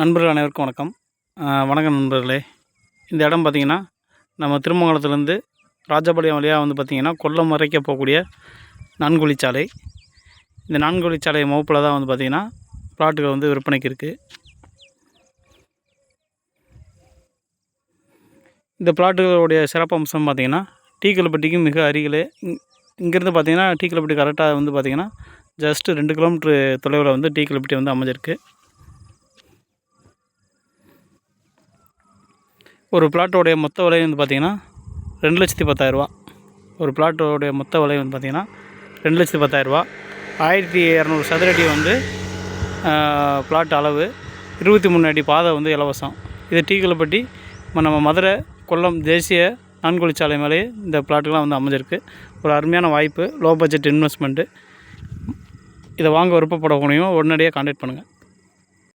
நண்பர்கள் அனைவருக்கும் வணக்கம். வணக்கம் நண்பர்களே. இந்த இடம் பார்த்திங்கன்னா நம்ம திருமங்கலத்துலேருந்து ராஜபாளையம் வழியாக வந்து பார்த்திங்கன்னா கொல்லம் வரைக்க போகக்கூடிய நான்குழிச்சாலை இந்த நான்குழிச்சாலை சாலை முகப்பில் தான் வந்து பார்த்திங்கன்னா பிளாட்டுகள் வந்து விற்பனைக்கு இருக்குது இந்த பிளாட்டுகளுடைய சிறப்பம்சம் பார்த்திங்கன்னா டீக்கல்பட்டிக்கு மிக அருகிலே இங்கேருந்து பார்த்திங்கன்னா டீக்கல்பட்டி கரெக்டாக வந்து பார்த்திங்கன்னா ஜஸ்ட்டு ரெண்டு கிலோமீட்ரு தொலைவில் வந்து டீக்கல்பட்டி வந்து அமைஞ்சிருக்கு. ஒரு பிளாட்டோடைய மொத்த விலை வந்து பார்த்திங்கன்னா ரெண்டு லட்சத்தி பத்தாயிரரூபா ஒரு பிளாட்டோடைய மொத்த விலை வந்து பார்த்திங்கன்னா ரெண்டு லட்சத்தி பத்தாயிரரூபா ஆயிரத்தி இரநூறு சதுரடி வந்து பிளாட் அளவு. இருபத்தி மூணு அடி பாதை வந்து இலவசம். இது டீக்கலப்பட்டி நம்ம மதுரை கொல்லம் தேசிய நான்கொழிச்சாலை மேலே இந்த பிளாட்டுலாம் வந்து அமைஞ்சிருக்கு. ஒரு அருமையான வாய்ப்பு லோ பட்ஜெட் இன்வெஸ்ட்மெண்ட்டு இதை வாங்க விருப்பப்படக்கூடியவங்க உடனடியாக கான்டாக்ட் பண்ணுங்கள்